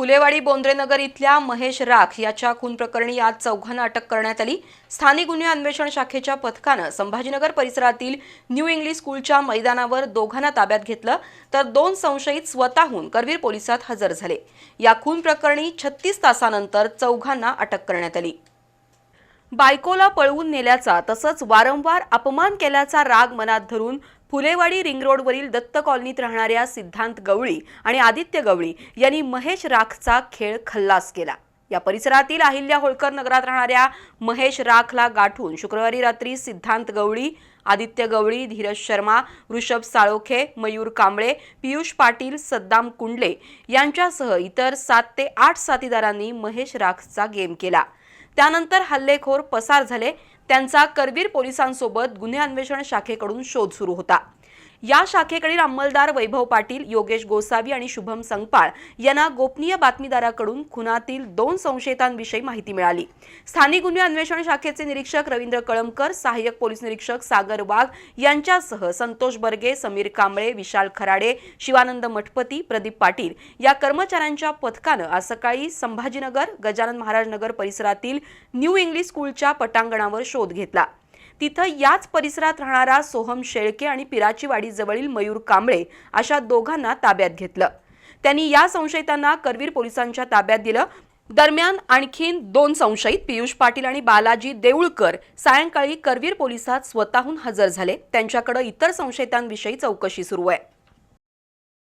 फुलेवाडी बोंद्रेनगर इथल्या महेश राख याच्या खून प्रकरणी आज चौघांना अटक करण्यात आली. स्थानिक गुन्हे अन्वेषण शाखेच्या पथकानं संभाजीनगर परिसरातील न्यू इंग्लिश स्कूलच्या मैदानावर दोघांना ताब्यात घेतलं तर दोन संशयित स्वतःहून करवीर पोलिसात हजर झाले. या खून प्रकरणी छत्तीस तासानंतर चौघांना अटक करण्यात आली. बायकोला पळवून नेल्याचा तसंच वारंवार अपमान केल्याचा राग मनात धरून फुलेवाडी रिंग रोडवरील दत्त कॉलनीत राहणाऱ्या सिद्धांत गवळी आणि आदित्य गवळी यांनी महेश राखचा खेळ खल्लास केला. या परिसरातील अहिल्या होळकर नगरात राहणाऱ्या महेश राखला गाठून शुक्रवारी रात्री सिद्धांत गवळी आदित्य गवळी धीरज शर्मा ऋषभ साळोखे मयूर कांबळे पियुष पाटील सद्दाम कुंडले यांच्यासह इतर सात ते आठ साथीदारांनी महेश राखचा गेम केला. त्यानंतर हल्लेखोर पसार झाले त्यांचा करवीर पोलिसांसोबत गुन्हे अन्वेषण शाखेकडून शोध सुरू होता. या शाखेकडील अंमलदार वैभव पाटील योगेश गोसावी आणि शुभम संगपाळ यांना गोपनीय बातमीदाराकडून खुनातील दोन संशयितांविषयी माहिती मिळाली. स्थानिक गुन्हे अन्वेषण शाखेचे निरीक्षक रवींद्र कळमकर सहाय्यक पोलीस निरीक्षक सागर वाघ यांच्यासह संतोष बर्गे समीर कांबळे विशाल खराडे शिवानंद मठपती प्रदीप पाटील या कर्मचाऱ्यांच्या पथकानं आज सकाळी संभाजीनगर गजानन महाराज नगर परिसरातील न्यू इंग्लिश स्कूलच्या पटांगणावर शोध घेतला. तिथं याच परिसरात राहणारा सोहम शेळके आणि पिराचीवाडीजवळील मयूर कांबळे अशा दोघांना ताब्यात घेतलं. त्यांनी या संशयितांना करवीर पोलिसांच्या ताब्यात दिलं. दरम्यान आणखीन दोन संशयित पियुष पाटील आणि बालाजी देऊळकर सायंकाळी करवीर पोलिसात स्वतःहून हजर झाले. त्यांच्याकडे इतर संशयितांविषयी चौकशी सुरू आहे.